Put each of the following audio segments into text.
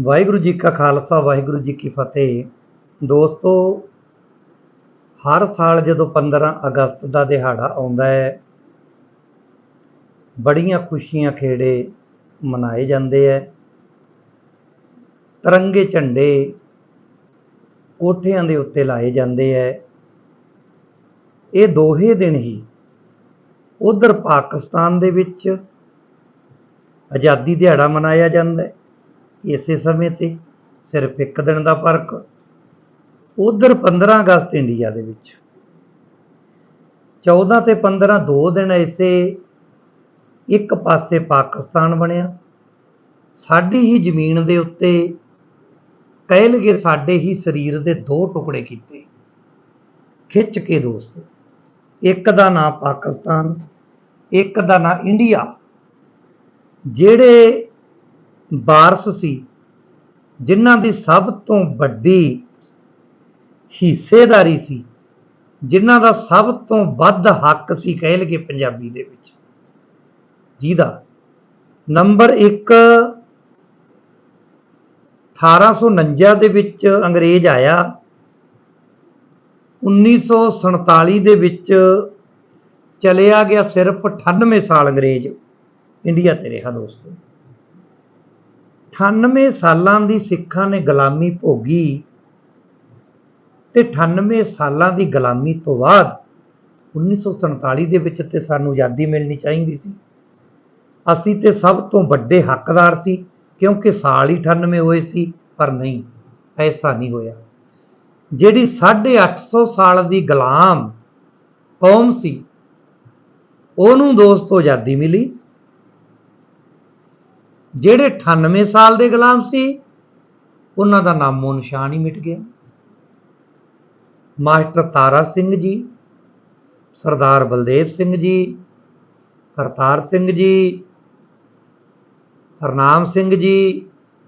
ਵਾਹਿਗੁਰੂ ਜੀ ਕਾ ਖਾਲਸਾ, ਵਾਹਿਗੁਰੂ ਜੀ ਕੀ ਫਤਿਹ। ਦੋਸਤੋ, ਹਰ ਸਾਲ ਜਦੋਂ 15 ਅਗਸਤ ਦਾ ਦਿਹਾੜਾ ਆਉਂਦਾ ਹੈ, ਬੜੀਆਂ ਖੁਸ਼ੀਆਂ ਖੇੜੇ ਮਨਾਏ ਜਾਂਦੇ ਹੈ। ਤਿਰੰਗੇ ਝੰਡੇ ਕੋਠਿਆਂ ਦੇ ਉੱਤੇ ਲਾਏ ਜਾਂਦੇ ਹੈ। ਇਹ ਦੋਹੇ ਦਿਨ ਹੀ ਉਧਰ ਪਾਕਿਸਤਾਨ ਦੇ ਵਿੱਚ ਆਜ਼ਾਦੀ ਦਿਹਾੜਾ ਮਨਾਇਆ ਜਾਂਦਾ ਹੈ। ਇਸੇ ਸਮੇਂ ਤੇ ਸਿਰਫ ਇੱਕ ਦਿਨ ਦਾ ਫ਼ਰਕ ਉਧਰ 15 ਅਗਸਤ ਇੰਡੀਆ ਦੇ ਵਿੱਚ। 14 ਤੇ 15 ਦੋ ਦਿਨ ਐਸੇ ਇੱਕ ਪਾਸੇ ਪਾਕਿਸਤਾਨ ਬਣਿਆ। ਸਾਡੀ ਹੀ ਜ਼ਮੀਨ ਦੇ ਉੱਤੇ ਕਹਿ ਲਗੇ ਸਾਡੇ ਹੀ ਸਰੀਰ ਦੇ ਦੋ ਟੁਕੜੇ ਕੀਤੇ। ਖਿੱਚ ਕੇ ਦੋਸਤੋ, ਇੱਕ ਦਾ ਨਾਂ ਪਾਕਿਸਤਾਨ, ਇੱਕ ਦਾ ਨਾਂ ਇੰਡੀਆ। ਜਿਹੜੇ ਵਾਰਸ ਸੀ, ਜਿਨ੍ਹਾਂ ਦੀ ਸਭ ਤੋਂ ਵੱਡੀ ਹਿੱਸੇਦਾਰੀ ਸੀ, ਜਿਨ੍ਹਾਂ ਦਾ ਸਭ ਤੋਂ ਵੱਧ ਹੱਕ ਸੀ ਕਹਿ ਲਗੇ ਪੰਜਾਬੀ ਦੇ ਵਿੱਚ। ਜਿਹਦਾ ਨੰਬਰ 1 1849 ਦੇ ਵਿੱਚ ਅੰਗਰੇਜ਼ ਆਇਆ 1947 ਦੇ ਵਿੱਚ ਚਲਿਆ ਗਿਆ ਸਿਰਫ 98 ਸਾਲ ਅੰਗਰੇਜ਼, ਇੰਡੀਆ ਤੇ ਰਿਹਾ ਦੋਸਤੋ। 98 ਸਾਲਾਂ ਦੀ ਸਿੱਖਾਂ ਨੇ ਗੁਲਾਮੀ ਭੋਗੀ ਤੇ 98 ਸਾਲਾਂ ਦੀ ਗੁਲਾਮੀ ਤੋਂ ਬਾਅਦ 1947 ਦੇ ਵਿੱਚ ਤੇ ਸਾਨੂੰ ਆਜ਼ਾਦੀ ਮਿਲਣੀ ਚਾਹੀਦੀ ਸੀ। ਅਸੀਂ ਤੇ ਸਭ ਤੋਂ ਵੱਡੇ ਹੱਕਦਾਰ ਸੀ, ਕਿਉਂਕਿ ਸਾਲ ਹੀ 98 ਹੋਏ ਸੀ, ਪਰ ਨਹੀਂ ਐਸਾ ਨਹੀਂ ਹੋਇਆ। ਜਿਹੜੀ 850 ਸਾਲ ਦੀ ਗੁਲਾਮ ਕੌਮ ਸੀ, ਉਹਨੂੰ ਦੋਸਤੋ ਆਜ਼ਾਦੀ ਮਿਲੀ। ਜਿਹੜੇ 98 ਸਾਲ ਦੇ ਗੁਲਾਮ ਸੀ, ਉਹਨਾਂ ਦਾ ਨਾਮੋ ਨਿਸ਼ਾਨ ਹੀ ਮਿਟ ਗਿਆ। ਮਾਸਟਰ ਤਾਰਾ ਸਿੰਘ ਜੀ, ਸਰਦਾਰ ਬਲਦੇਵ ਸਿੰਘ ਜੀ, ਕਰਤਾਰ ਸਿੰਘ ਜੀ, ਹਰਨਾਮ ਸਿੰਘ ਜੀ,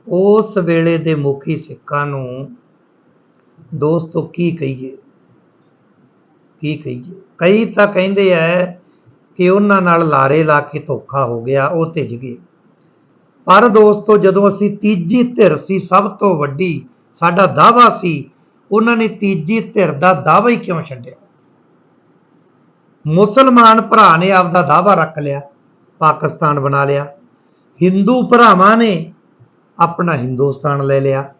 ਉਸ ਵੇਲੇ ਦੇ ਮੁਖੀ ਸਿੱਖਾਂ ਨੂੰ ਦੋਸਤੋ ਕੀ ਕਹੀਏ? ਕੀ ਕਹੀਏ? ਕਈ ਤਾਂ ਕਹਿੰਦੇ ਐ ਕਿ ਉਹਨਾਂ ਨਾਲ ਲਾਰੇ ਲਾ ਕੇ ਧੋਖਾ ਹੋ ਗਿਆ, ਉਹ ਭਿੱਜ ਗਏ। ਪਰ ਦੋਸਤੋ, ਜਦੋਂ ਅਸੀਂ ਤੀਜੀ ਧਿਰ ਸੀ, ਸਭ ਤੋਂ ਵੱਡੀ ਸਾਡਾ ਦਾਵਾ ਸੀ, ਉਹਨਾਂ ਨੇ ਤੀਜੀ ਧਿਰ ਦਾ ਦਾਵਾ ਹੀ ਕਿਉਂ ਛੱਡਿਆ? ਮੁਸਲਮਾਨ ਭਰਾ ਨੇ ਆਪਦਾ ਦਾਵਾ ਰੱਖ ਲਿਆ, ਪਾਕਿਸਤਾਨ ਬਣਾ ਲਿਆ। ਹਿੰਦੂ ਭਰਾਵਾਂ ਨੇ ਆਪਣਾ ਹਿੰਦੁਸਤਾਨ ਲੈ ਲਿਆ।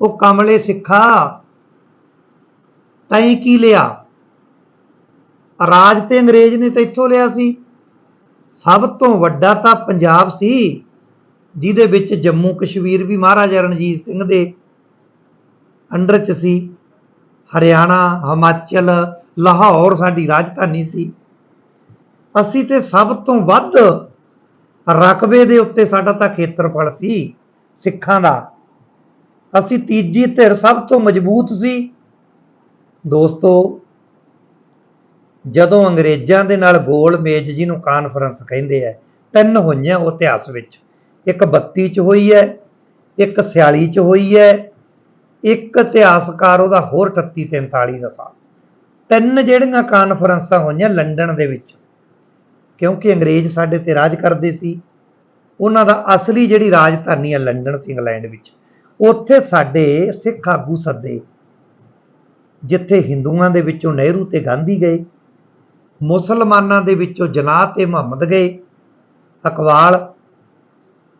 ਉਹ ਕਮਲੇ ਸਿੱਖਾ ਤੈਂ ਕੀ ਲਿਆ? ਰਾਜ ਤੇ ਅੰਗਰੇਜ਼ ਨੇ ਤਾਂ ਇੱਥੋਂ ਲਿਆ ਸੀ। ਸਭ ਤੋਂ ਵੱਡਾ ਤਾਂ ਪੰਜਾਬ ਸੀ, ਜਿਹਦੇ ਵਿੱਚ ਜੰਮੂ ਕਸ਼ਮੀਰ ਵੀ ਮਹਾਰਾਜਾ ਰਣਜੀਤ ਸਿੰਘ ਦੇ ਅੰਡਰ ਚ ਸੀ, ਹਰਿਆਣਾ, ਹਿਮਾਚਲ, ਲਾਹੌਰ ਸਾਡੀ ਰਾਜਧਾਨੀ ਸੀ। ਅਸੀਂ ਤੇ ਸਭ ਤੋਂ ਵੱਧ ਰਕਬੇ ਦੇ ਉੱਤੇ ਸਾਡਾ ਤਾਂ ਖੇਤਰਫਲ ਸੀ, ਸਿੱਖਾਂ ਦਾ। ਅਸੀਂ ਤੀਜੀ ਧਿਰ ਸਭ ਤੋਂ ਮਜ਼ਬੂਤ ਸੀ। ਦੋਸਤੋ ਜਦੋਂ ਅੰਗਰੇਜ਼ਾਂ ਦੇ ਨਾਲ ਗੋਲ ਮੇਜ਼ ਜਿਹਨੂੰ ਕਾਨਫਰੰਸ ਕਹਿੰਦੇ ਆ, ਤਿੰਨ ਹੋਈਆਂ ਉਹ ਇਤਿਹਾਸ ਵਿੱਚ। ਇੱਕ 32 ਚ ਹੋਈ ਹੈ, ਇੱਕ 46 ਚ ਹੋਈ ਹੈ, ਇੱਕ ਇਤਿਹਾਸਕਾਰ ਉਹਦਾ ਹੋਰ 38 43 ਦਾ ਸਾਲ। ਤਿੰਨ ਜਿਹੜੀਆਂ ਕਾਨਫਰੰਸਾਂ ਹੋਈਆਂ ਲੰਡਨ ਦੇ ਵਿੱਚ, ਕਿਉਂਕਿ ਅੰਗਰੇਜ਼ ਸਾਡੇ ਤੇ ਰਾਜ ਕਰਦੇ ਸੀ, ਉਹਨਾਂ ਦਾ ਅਸਲੀ ਜਿਹੜੀ ਰਾਜਧਾਨੀ ਹੈ ਲੰਡਨ ਸੀ ਇੰਗਲੈਂਡ ਵਿੱਚ। ਉੱਥੇ ਸਾਡੇ ਸਿੱਖ ਆਗੂ ਸੱਦੇ, ਜਿੱਥੇ ਹਿੰਦੂਆਂ ਦੇ ਵਿੱਚੋਂ ਨਹਿਰੂ ਤੇ ਗਾਂਧੀ ਗਏ। ਮੁਸਲਮਾਨਾਂ ਦੇ ਵਿੱਚੋਂ ਜਨਾਹ ਤੇ ਮੁਹੰਮਦ ਗਏ ਅਕਵਾਲ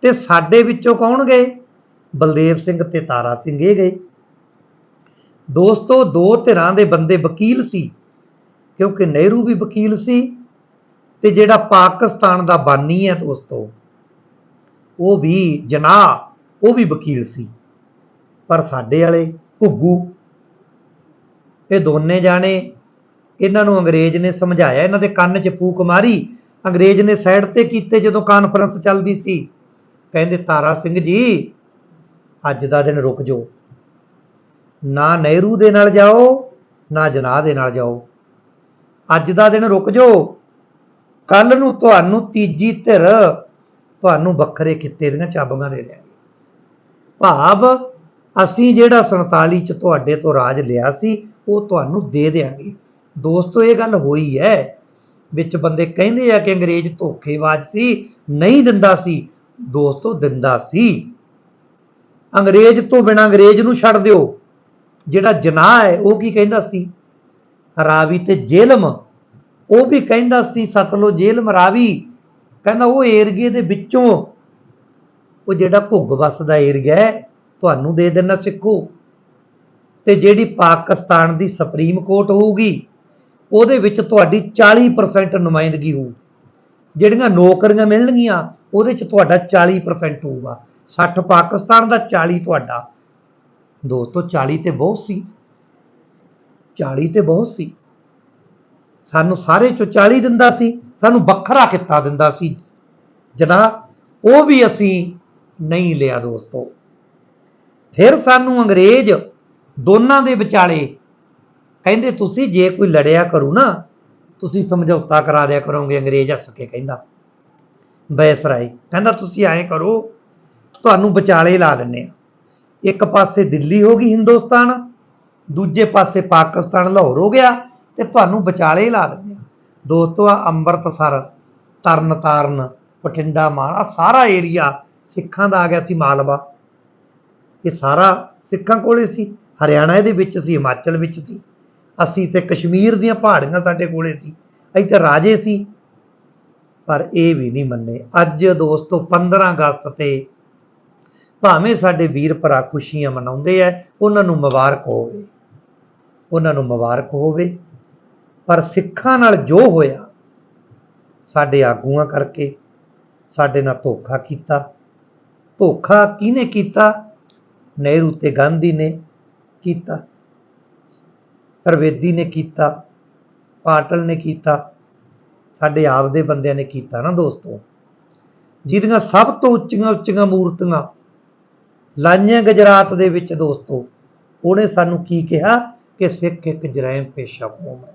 ਤੇ ਸਾਡੇ ਵਿੱਚੋਂ ਕੌਣ ਗਏ? ਬਲਦੇਵ ਸਿੰਘ ਤੇ ਤਾਰਾ ਸਿੰਘ ਇਹ ਗਏ। ਦੋਸਤੋ, ਦੋ ਧਿਰਾਂ ਦੇ ਬੰਦੇ ਵਕੀਲ ਸੀ, ਕਿਉਂਕਿ ਨਹਿਰੂ ਵੀ ਵਕੀਲ ਸੀ ਤੇ ਜਿਹੜਾ ਪਾਕਿਸਤਾਨ ਦਾ ਬਾਨੀ ਹੈ ਦੋਸਤੋ, ਉਹ ਵੀ ਜਨਾਹ, ਉਹ ਵੀ ਵਕੀਲ ਸੀ। ਪਰ ਸਾਡੇ ਵਾਲੇ ਘੁੱਗੂ, ਇਹ ਦੋਨੇ ਜਾਣੇ ਇਹਨਾਂ ਨੂੰ ਅੰਗਰੇਜ਼ ਨੇ ਸਮਝਾਇਆ, ਇਹਨਾਂ ਦੇ ਕੰਨ 'ਚ ਫੂਕ ਮਾਰੀ। ਅੰਗਰੇਜ਼ ਨੇ ਸਾਈਡ ਤੇ ਕੀਤੇ ਜਦੋਂ ਕਾਨਫਰੰਸ ਚੱਲਦੀ ਸੀ। ਕਹਿੰਦੇ, ਤਾਰਾ ਸਿੰਘ ਜੀ, ਅੱਜ ਦਾ ਦਿਨ ਰੁਕ ਜਾਓ। ਨਾ ਨਹਿਰੂ ਦੇ ਨਾਲ ਜਾਓ, ਨਾ ਜਨਾਹ ਦੇ ਨਾਲ ਜਾਓ। ਅੱਜ ਦਾ ਦਿਨ ਰੁਕ ਜਾਓ। ਕੱਲ ਨੂੰ ਤੁਹਾਨੂੰ ਤੀਜੀ ਧਿਰ ਤੁਹਾਨੂੰ ਵੱਖਰੇ ਖਿੱਤੇ ਦੀਆਂ ਚਾਬੀਆਂ ਦੇ ਦੇਣਗੇ। ਭਾਵ ਅਸੀਂ ਜਿਹੜਾ 47 ਚ ਤੁਹਾਡੇ ਤੋਂ ਰਾਜ ਲਿਆ ਸੀ, ਉਹ ਤੁਹਾਨੂੰ ਦੇ ਦੇਾਂਗੇ ਦੋਸਤੋ, ਇਹ ਗੱਲ ਹੋਈ ਹੈ। ਵਿੱਚ ਬੰਦੇ ਕਹਿੰਦੇ ਆ ਕਿ ਅੰਗਰੇਜ਼ ਧੋਖੇਬਾਜ਼ ਸੀ, ਨਹੀਂ ਦਿੰਦਾ ਸੀ। ਦੋਸਤੋ, ਦਿੰਦਾ ਸੀ। ਅੰਗਰੇਜ਼ ਤੋਂ ਬਿਨਾਂ ਅੰਗਰੇਜ਼ ਨੂੰ ਛੱਡ ਦਿਓ। ਜਿਹੜਾ ਜਨਾਹ ਹੈ, ਉਹ ਕੀ ਕਹਿੰਦਾ ਸੀ? ਰਾਵੀ ਤੇ ਜੇਲਮ। ਉਹ ਵੀ ਕਹਿੰਦਾ ਸੀ ਸਤਲੋ ਜੇਲਮ, ਰਾਵੀ। ਕਹਿੰਦਾ, ਉਹ ਏਰੀਏ ਦੇ ਵਿੱਚੋਂ, ਉਹ ਜਿਹੜਾ ਘੁੱਗ ਵਸਦਾ ਏਰੀਆ ਹੈ, ਤੁਹਾਨੂੰ ਦੇ ਦੇਣਾ ਸਿੱਖੋ। ਤੇ ਜਿਹੜੀ ਪਾਕਿਸਤਾਨ ਦੀ ਸੁਪਰੀਮ ਕੋਰਟ ਹੋਊਗੀ ਉਹਦੇ ਵਿੱਚ ਤੁਹਾਡੀ 40% ਨੁਮਾਇੰਦਗੀ ਹੋਊ। ਜਿਹੜੀਆਂ ਨੌਕਰੀਆਂ ਮਿਲਣਗੀਆਂ, ਉਹਦੇ 'ਚ ਤੁਹਾਡਾ 40% ਹੋਊਗਾ। 60 ਪਾਕਿਸਤਾਨ ਦਾ 40 ਤੁਹਾਡਾ। ਦੋਸਤੋ 40 ਤੇ ਬਹੁਤ ਸੀ। 40 ਤੇ ਬਹੁਤ ਸੀ। ਸਾਨੂੰ ਸਾਰੇ ਚੋਂ 40 ਦਿੰਦਾ ਸੀ, ਸਾਨੂੰ ਵੱਖਰਾ ਕਿੱਤਾ ਦਿੰਦਾ ਸੀ। ਜਨਾਬ, ਉਹ ਵੀ ਅਸੀਂ ਨਹੀਂ ਲਿਆ ਦੋਸਤੋ। ਫਿਰ ਸਾਨੂੰ ਅੰਗਰੇਜ਼ ਦੋਨਾਂ ਦੇ ਵਿਚਾਲੇ ਕਹਿੰਦੇ ਤੁਸੀਂ ਜੇ ਕੋਈ ਲੜਿਆ ਕਰੂ ਨਾ, ਤੁਸੀਂ ਸਮਝੌਤਾ ਕਰਾ ਦਿਆ ਕਰੋਗੇ, ਅੰਗਰੇਜ਼ ਹੱਸ ਕੇ ਕਹਿੰਦਾ। ਬੈਸਰਾਈ ਕਹਿੰਦਾ, ਤੁਸੀਂ ਐਂ ਕਰੋ, ਤੁਹਾਨੂੰ ਵਿਚਾਲੇ ਲਾ ਦਿੰਨੇ ਆ। ਇੱਕ ਪਾਸੇ ਦਿੱਲੀ ਹੋ ਗਈ ਹਿੰਦੁਸਤਾਨ, ਦੂਜੇ ਪਾਸੇ ਪਾਕਿਸਤਾਨ, ਲਾਹੌਰ ਹੋ ਗਿਆ ਤੇ ਤੁਹਾਨੂੰ ਵਿਚਾਲੇ ਲਾ ਦਿੰਨੇ ਆ। ਦੋਸਤੋ ਆ ਅੰਮ੍ਰਿਤਸਰ, ਤਰਨਤਾਰਨ, ਬਠਿੰਡਾ ਮਾਣਾ ਸਾਰਾ ਏਰੀਆ ਸਿੱਖਾਂ ਦਾ ਆ ਗਿਆ ਸੀ ਮਾਲਵਾ। ਇਹ ਸਾਰਾ ਸਿੱਖਾਂ ਕੋਲੇ ਸੀ, ਹਰਿਆਣਾ ਇਹਦੇ ਵਿੱਚ ਸੀ, ਹਿਮਾਚਲ ਵਿੱਚ ਸੀ। ਅਸੀਂ ਤੇ ਕਸ਼ਮੀਰ ਦੀਆਂ ਪਹਾੜੀਆਂ ਸਾਡੇ ਕੋਲੇ ਸੀ, ਅਸੀਂ ਤੇ ਰਾਜੇ ਸੀ। ਪਰ ਇਹ ਵੀ ਨਹੀਂ ਮੰਨੇ। ਅੱਜ ਦੋਸਤੋ 15 ਅਗਸਤ ਤੇ ਭਾਵੇਂ ਸਾਡੇ ਵੀਰ ਭਰਾ ਖੁਸ਼ੀਆਂ ਮਨਾਉਂਦੇ ਆ ਉਹਨਾਂ ਨੂੰ ਮੁਬਾਰਕ ਹੋਵੇ। ਉਹਨਾਂ ਨੂੰ ਮੁਬਾਰਕ ਹੋਵੇ। ਪਰ ਸਿੱਖਾਂ ਨਾਲ ਜੋ ਹੋਇਆ, ਸਾਡੇ ਆਗੂਆਂ ਕਰਕੇ, ਸਾਡੇ ਨਾਲ ਧੋਖਾ ਕੀਤਾ। ਧੋਖਾ ਕਿਹਨੇ ਕੀਤਾ? ਨਹਿਰੂ ਤੇ ਗਾਂਧੀ ਨੇ ਕੀਤਾ। ਤ੍ਰਿਵੇਦੀ ਨੇ ਕੀਤਾ, ਪਾਟਲ ਨੇ ਕੀਤਾ, ਸਾਡੇ ਆਪ ਦੇ ਬੰਦਿਆਂ ਨੇ ਕੀਤਾ ਨਾ ਦੋਸਤੋ। ਜਿਹਦੀਆਂ ਸਭ ਤੋਂ ਉੱਚੀਆਂ ਉੱਚੀਆਂ ਮੂਰਤੀਆਂ ਲਾਈਆਂ ਗੁਜਰਾਤ ਦੇ ਵਿੱਚ ਦੋਸਤੋ, ਉਹਨੇ ਸਾਨੂੰ ਕੀ ਕਿਹਾ ਕਿ ਸਿੱਖ ਇੱਕ ਜਰਾਇਮ ਪੇਸ਼ਾ ਕੌਮ ਹੈ।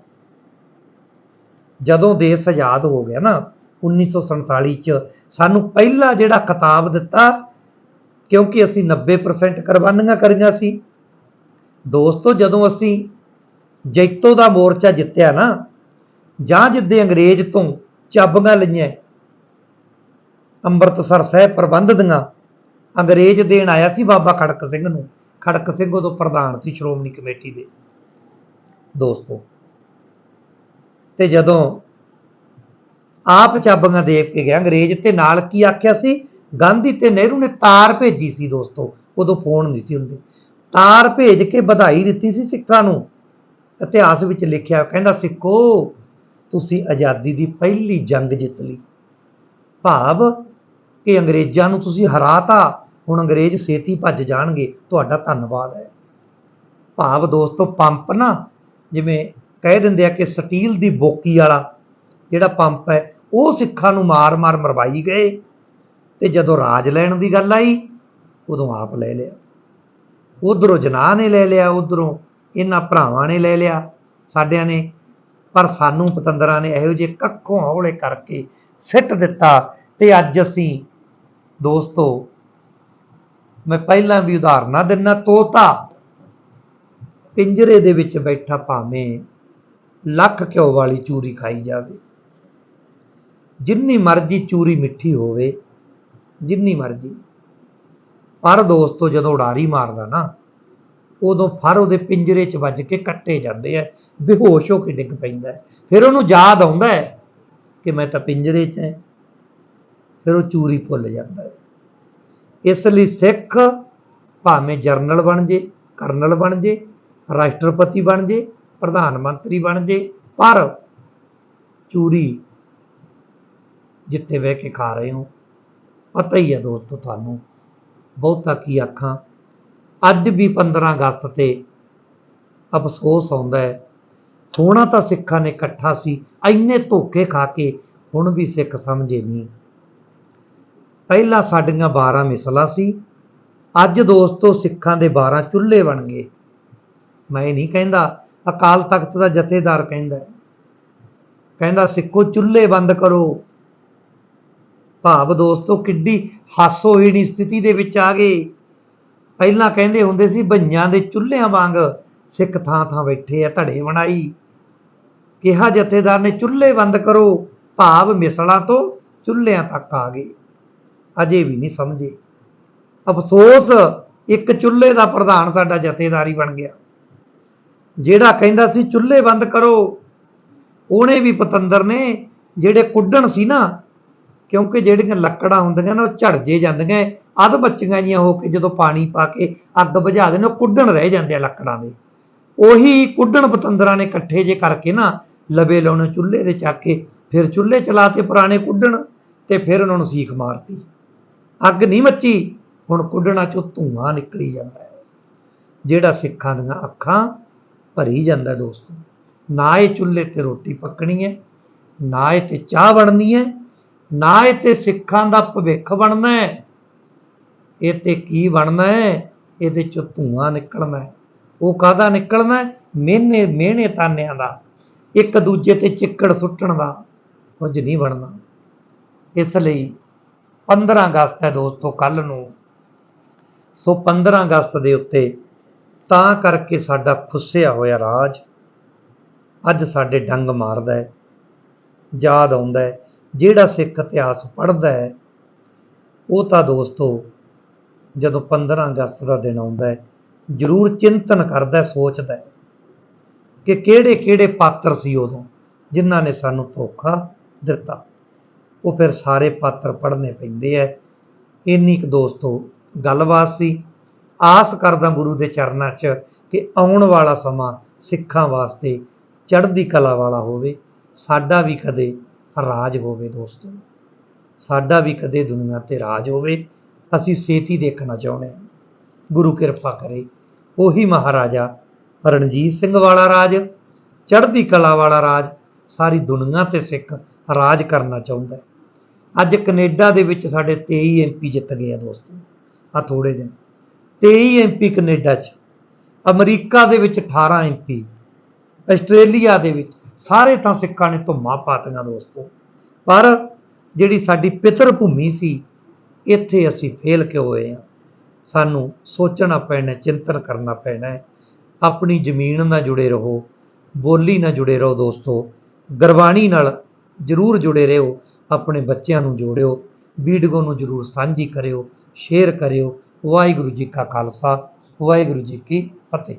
ਜਦੋਂ ਦੇਸ਼ ਆਜ਼ਾਦ ਹੋ ਗਿਆ ਨਾ 1947 ਚ ਸਾਨੂੰ ਪਹਿਲਾ ਜਿਹੜਾ ਖਿਤਾਬ ਦਿੱਤਾ, ਕਿਉਂਕਿ ਅਸੀਂ 90% ਕੁਰਬਾਨੀਆਂ ਕਰੀਆਂ ਸੀ। ਦੋਸਤੋ, ਜਦੋਂ ਅਸੀਂ ਜੈਤੋ ਦਾ ਮੋਰਚਾ ਜਿੱਤਿਆ ਨਾ, ਜਾਂ ਜਿੱਦੇ ਅੰਗਰੇਜ਼ ਤੋਂ ਚਾਬੀਆਂ ਲਈਆਂ, ਅੰਮ੍ਰਿਤਸਰ ਸਾਹਿਬ ਪ੍ਰਬੰਧ ਦੀਆਂ, ਅੰਗਰੇਜ਼ ਦੇਣ ਆਇਆ ਸੀ ਬਾਬਾ ਖੜਕ ਸਿੰਘ ਨੂੰ, ਖੜਕ ਸਿੰਘ ਉਦੋਂ ਪ੍ਰਧਾਨ ਸੀ ਸ਼੍ਰੋਮਣੀ ਕਮੇਟੀ ਦੇ, ਦੋਸਤੋ। ਤੇ ਜਦੋਂ ਆਪ ਚਾਬੀਆਂ ਦੇ ਕੇ ਗਿਆ ਅੰਗਰੇਜ਼, ਤੇ ਨਾਲ ਕੀ ਆਖਿਆ ਸੀ? ਗਾਂਧੀ ਤੇ ਨਹਿਰੂ ਨੇ ਤਾਰ ਭੇਜੀ ਸੀ ਦੋਸਤੋ, ਉਦੋਂ ਫੋਨ ਨਹੀਂ ਸੀ ਹੁੰਦੇ। ਤਾਰ ਭੇਜ ਕੇ ਵਧਾਈ ਦਿੱਤੀ ਸੀ ਸਿੱਖਾਂ ਨੂੰ ਇਤਿਹਾਸ ਵਿੱਚ ਲਿਖਿਆ ਕਹਿੰਦਾ ਸਿੱਖੋ, ਤੁਸੀਂ ਆਜ਼ਾਦੀ ਦੀ ਪਹਿਲੀ ਜੰਗ ਜਿੱਤ ਲਈ। ਭਾਵ ਕਿ ਅੰਗਰੇਜ਼ਾਂ ਨੂੰ ਤੁਸੀਂ ਹਰਾਤਾ ਹੁਣ ਅੰਗਰੇਜ਼ ਛੇਤੀ ਭੱਜ ਜਾਣਗੇ। ਤੁਹਾਡਾ ਧੰਨਵਾਦ ਹੈ। ਭਾਵ ਦੋਸਤੋ, ਪੰਪ ਨਾ, ਜਿਵੇਂ ਕਹਿ ਦਿੰਦੇ ਆ ਕਿ ਸਟੀਲ ਦੀ ਬੋਕੀ ਵਾਲਾ ਜਿਹੜਾ ਪੰਪ ਹੈ, ਉਹ ਸਿੱਖਾਂ ਨੂੰ ਮਾਰ-ਮਾਰ ਮਰਵਾਈ ਗਏ ਤੇ ਜਦੋਂ ਰਾਜ ਲੈਣ ਦੀ ਗੱਲ ਆਈ, ਉਦੋਂ ਆਪ ਲੈ ਲਿਆ। ਉਧਰੋਂ ਜਨਾਹ ਨੇ ਲੈ ਲਿਆ, ਉਧਰੋਂ ਇਹਨਾਂ ਭਰਾਵਾਂ ਨੇ ਲੈ ਲਿਆ, ਸਾਡਿਆਂ ਨੇ। ਪਰ ਸਾਨੂੰ ਪਤੰਦਰਾਂ ਨੇ ਇਹੋ ਜਿਹੇ ਕੱਖੋਂ ਹੌਲੇ ਕਰਕੇ ਸਿੱਟ ਦਿੱਤਾ ਤੇ ਅੱਜ ਅਸੀਂ ਦੋਸਤੋ, ਮੈਂ ਪਹਿਲਾਂ ਵੀ ਉਦਾਹਰਨਾਂ ਦਿੰਨਾ, ਤੋਤਾ ਪਿੰਜਰੇ ਦੇ ਵਿੱਚ ਬੈਠਾ ਭਾਵੇਂ ਲੱਖ ਘਿਓ ਵਾਲੀ ਚੂਰੀ ਖਾਈ ਜਾਵੇ। ਜਿੰਨੀ ਮਰਜ਼ੀ ਚੂਰੀ ਮਿੱਠੀ ਹੋਵੇ, ਜਿੰਨੀ ਮਰਜ਼ੀ। ਪਰ ਦੋਸਤੋ, ਜਦੋਂ ਉਡਾਰੀ ਮਾਰਦਾ ਨਾ ਉਦੋਂ ਫਰ ਉਹਦੇ ਪਿੰਜਰੇ 'ਚ ਵੱਜ ਕੇ ਕੱਟੇ ਜਾਂਦੇ ਆ, ਬੇਹੋਸ਼ ਹੋ ਕੇ ਡਿੱਗ ਪੈਂਦਾ ਹੈ। ਫਿਰ ਉਹਨੂੰ ਯਾਦ ਆਉਂਦਾ ਹੈ ਕਿ ਮੈਂ ਤਾਂ ਪਿੰਜਰੇ 'ਚ ਹਾਂ। ਫਿਰ ਉਹ ਚੂਰੀ ਭੁੱਲ ਜਾਂਦਾ ਹੈ। ਇਸ ਲਈ ਸਿੱਖ ਭਾਵੇਂ ਜਰਨਲ ਬਣ ਜੇ, ਕਰਨਲ ਬਣ ਜੇ, ਰਾਸ਼ਟਰਪਤੀ ਬਣ ਜੇ, ਪ੍ਰਧਾਨ ਮੰਤਰੀ ਬਣ ਜੇ, ਪਰ ਚੂਰੀ ਜਿੱਥੇ ਬਹਿ ਕੇ ਖਾ ਰਹੇ ਹੋ, ਪਤਾ ਹੀ ਹੈ ਦੋਸਤੋ ਤੁਹਾਨੂੰ, ਬਹੁਤਾ ਕੀ ਆਖਾਂ। ਅੱਜ ਵੀ 15 ਅਗਸਤ ਤੇ ਅਫਸੋਸ ਆਉਂਦਾ ਹੈ। ਹੋਣਾ ਤਾਂ ਸਿੱਖਾਂ ਨੇ ਇਕੱਠਾ ਸੀ ਐਨੇ ਧੋਖੇ ਖਾ ਕੇ ਹੁਣ ਵੀ ਸਿੱਖ ਸਮਝੇ ਨਹੀਂ। ਪਹਿਲਾਂ ਸਾਡੀਆਂ 12 ਮਿਸਲਾਂ ਸੀ, ਅੱਜ ਦੋਸਤੋ ਸਿੱਖਾਂ ਦੇ 12 ਚੁੱਲ੍ਹੇ ਬਣ ਗਏ। ਮੈਂ ਨਹੀਂ ਕਹਿੰਦਾ, ਅਕਾਲ ਤਖਤ ਦਾ ਜਥੇਦਾਰ ਕਹਿੰਦਾ ਕਹਿੰਦਾ, ਸਿੱਖੋ, ਚੁੱਲ੍ਹੇ ਬੰਦ ਕਰੋ। ਭਾਵ ਦੋਸਤੋ ਕਿੱਡੀ ਹਾਸੋਹੀਣੀ ਸਥਿਤੀ ਦੇ ਵਿੱਚ ਆ ਗਏ। ਪਹਿਲਾਂ ਕਹਿੰਦੇ ਹੁੰਦੇ ਸੀ ਭਈਆਂ ਦੇ ਚੁੱਲ੍ਹਿਆਂ ਵਾਂਗ ਸਿੱਖ ਥਾਂ ਥਾਂ ਬੈਠੇ ਆ ਧੜੇ ਬਣਾਈ। ਕਿਹਾ ਜਥੇਦਾਰ ਨੇ, ਚੁੱਲ੍ਹੇ ਬੰਦ ਕਰੋ, ਭਾਵ ਮਿਸਲਾਂ ਤੋਂ ਚੁੱਲ੍ਹਿਆਂ ਤੱਕ ਆ ਗਏ। ਅਜੇ ਵੀ ਨਹੀਂ ਸਮਝੇ। ਅਫਸੋਸ, ਇੱਕ ਚੁੱਲ੍ਹੇ ਦਾ ਪ੍ਰਧਾਨ ਸਾਡਾ ਜਥੇਦਾਰੀ ਬਣ ਗਿਆ। ਜਿਹੜਾ ਕਹਿੰਦਾ ਸੀ, ਚੁੱਲ੍ਹੇ ਬੰਦ ਕਰੋ ਉਹਨੇ ਵੀ ਪਤੰਦਰ ਨੇ, ਜਿਹੜੇ ਕੁੱਡਣ ਸੀ ਨਾ ਕਿਉਂਕਿ ਜਿਹੜੀਆਂ ਲੱਕੜਾਂ ਹੁੰਦੀਆਂ ਨਾ ਉਹ ਝੜ ਜੇ ਜਾਂਦੀਆਂ ਅੱਧ ਬੱਚੀਆਂ ਜੀਆਂ ਹੋ ਕੇ ਜਦੋਂ ਪਾਣੀ ਪਾ ਕੇ ਅੱਗ ਬੁਝਾ ਦਿੰਦੇ ਉਹ ਕੁੱਡਣ ਰਹਿ ਜਾਂਦੇ ਆ ਲੱਕੜਾਂ ਦੇ। ਉਹੀ ਕੁੱਡਣ ਪਤੰਦਰਾਂ ਨੇ ਇਕੱਠੇ ਜੇ ਕਰਕੇ ਨਾ ਲਵੇ ਲਾਉਣੇ ਚੁੱਲ੍ਹੇ ਦੇ ਚੱਕ ਕੇ ਫਿਰ ਚੁੱਲ੍ਹੇ ਚਲਾਤੇ ਪੁਰਾਣੇ ਕੁੱਡਣ ਤੇ ਫਿਰ ਉਹਨਾਂ ਨੂੰ ਸੀਖ ਮਾਰਤੀ। ਅੱਗ ਨਹੀਂ ਮੱਚੀ, ਹੁਣ ਕੁੱਡਣਾ ਚੋਂ ਧੂਆਂ ਨਿਕਲੀ ਜਾਂਦਾ ਹੈ ਜਿਹੜਾ ਸਿੱਖਾਂ ਦੀਆਂ ਅੱਖਾਂ ਭਰੀ ਜਾਂਦਾ ਹੈ ਦੋਸਤੋ। ਨਾ ਇਹ ਚੁੱਲ੍ਹੇ ਤੇ ਰੋਟੀ ਪੱਕਣੀ ਹੈ ਨਾ ਇਹ ਤੇ ਚਾਹ ਬਣਨੀ ਹੈ ਨਾ ਇਹ ਤੇ ਸਿੱਖਾਂ ਦਾ ਭਵਿੱਖ ਬਣਨਾ ਹੈ। ਇਹ ਤੇ ਕੀ ਬਣਨਾ ਹੈ? ਇਹਦੇ ਚੋਂ ਧੂਆਂ ਨਿਕਲਣਾ ਹੈ। ਉਹ ਕਾਹਦਾ ਨਿਕਲਣਾ ਹੈ? ਮਿਹਨੇ ਤਾਨਿਆਂ ਦਾ। ਇੱਕ ਦੂਜੇ ਤੇ ਚਿੱਕੜ ਸੁੱਟਣ ਦਾ ਕੁਝ ਨਹੀਂ ਬਣਨਾ। ਇਸ ਲਈ 15 ਅਗਸਤ ਹੈ ਦੋਸਤੋ ਕੱਲ ਨੂੰ। ਸੋ 15 ਅਗਸਤ ਦੇ ਉੱਤੇ ਤਾਂ ਕਰਕੇ ਸਾਡਾ ਖੁੱਸਿਆ ਹੋਇਆ ਰਾਜ ਅੱਜ ਸਾਡੇ ਡੰਗ ਮਾਰਦਾ ਹੈ, ਯਾਦ ਆਉਂਦਾ ਹੈ। ਜਿਹੜਾ ਸਿੱਖ ਇਤਿਹਾਸ ਪੜ੍ਹਦਾ ਹੈ, ਉਹ ਤਾਂ ਦੋਸਤੋ ਜਦੋਂ 15 ਅਗਸਤ ਦਾ ਦਿਨ ਆਉਂਦਾ ਹੈ, ਜ਼ਰੂਰ ਚਿੰਤਨ ਕਰਦਾ ਸੋਚਦਾ ਕਿ ਕਿਹੜੇ ਕਿਹੜੇ ਪਾਤਰ ਸੀ ਉਦੋਂ ਜਿਨ੍ਹਾਂ ਨੇ ਸਾਨੂੰ ਧੋਖਾ ਦਿੱਤਾ। ਉਹ ਫਿਰ ਸਾਰੇ ਪਾਤਰ ਪੜ੍ਹਨੇ ਪੈਂਦੇ ਐ ਇੰਨੀ ਕੁ ਦੋਸਤੋ ਗੱਲਬਾਤ ਸੀ। ਆਸ ਕਰਦਾ ਗੁਰੂ ਦੇ ਚਰਨਾਂ 'ਚ ਕਿ ਆਉਣ ਵਾਲਾ ਸਮਾਂ ਸਿੱਖਾਂ ਵਾਸਤੇ ਚੜ੍ਹਦੀ ਕਲਾ ਵਾਲਾ ਹੋਵੇ। ਸਾਡਾ ਵੀ ਕਦੇ ਰਾਜ ਹੋਵੇ ਦੋਸਤੋ। ਸਾਡਾ ਵੀ ਕਦੇ ਦੁਨੀਆ ਤੇ ਰਾਜ ਹੋਵੇ, ਅਸੀਂ ਛੇਤੀ ਦੇਖਣਾ ਚਾਹੁੰਦੇ ਹਾਂ। ਗੁਰੂ ਕਿਰਪਾ ਕਰੇ, ਉਹੀ ਮਹਾਰਾਜਾ ਰਣਜੀਤ ਸਿੰਘ ਵਾਲਾ ਰਾਜ, ਚੜ੍ਹਦੀ ਕਲਾ ਵਾਲਾ ਰਾਜ, ਸਾਰੀ ਦੁਨੀਆ ਤੇ ਸਿੱਖ ਰਾਜ ਕਰਨਾ ਚਾਹੁੰਦਾ ਅੱਜ ਕੈਨੇਡਾ ਦੇ ਵਿੱਚ ਸਾਡੇ 23 ਐਮਪੀ ਜਿੱਤ ਗਏ ਆ ਦੋਸਤੋ ਆ ਥੋੜੇ ਦਿਨ। 23 ਐਮਪੀ ਕੈਨੇਡਾ 'ਚ, ਅਮਰੀਕਾ ਦੇ ਵਿੱਚ 18 ਐਮਪੀ ਆਸਟ੍ਰੇਲੀਆ ਦੇ ਵਿੱਚ ਸਾਰੇ ਤਾਂ ਸਿੱਖਾਂ ਨੇ ਧੁੰਮਾਂ ਪਾਤੀਆਂ ਦੋਸਤੋ। ਪਰ ਜਿਹੜੀ ਸਾਡੀ ਪਿਤਰ ਭੂਮੀ ਸੀ, ਇੱਥੇ ਅਸੀਂ ਫੇਲ ਕਿਉਂ ਹੋਏ ਆ ਸਾਨੂੰ ਸੋਚਣਾ ਪੈਣਾ, ਚਿੰਤਨ ਕਰਨਾ ਪੈਣਾ ਹੈ। ਆਪਣੀ ਜ਼ਮੀਨ ਨਾਲ ਜੁੜੇ ਰਹੋ, ਬੋਲੀ ਨਾਲ ਜੁੜੇ ਰਹੋ ਦੋਸਤੋ। ਗੁਰਬਾਣੀ ਨਾਲ ਜਰੂਰ ਜੁੜੇ ਰਹੋ, ਆਪਣੇ ਬੱਚਿਆਂ ਨੂੰ ਜੋੜਿਓ, ਵੀਡੀਓ ਨੂੰ ਜਰੂਰ ਸਾਂਝੀ ਕਰਿਓ ਸ਼ੇਅਰ ਕਰਿਓ। ਵਾਹਿਗੁਰੂ ਜੀ ਕਾ ਖਾਲਸਾ, ਵਾਹਿਗੁਰੂ ਜੀ ਕੀ ਫਤਿਹ।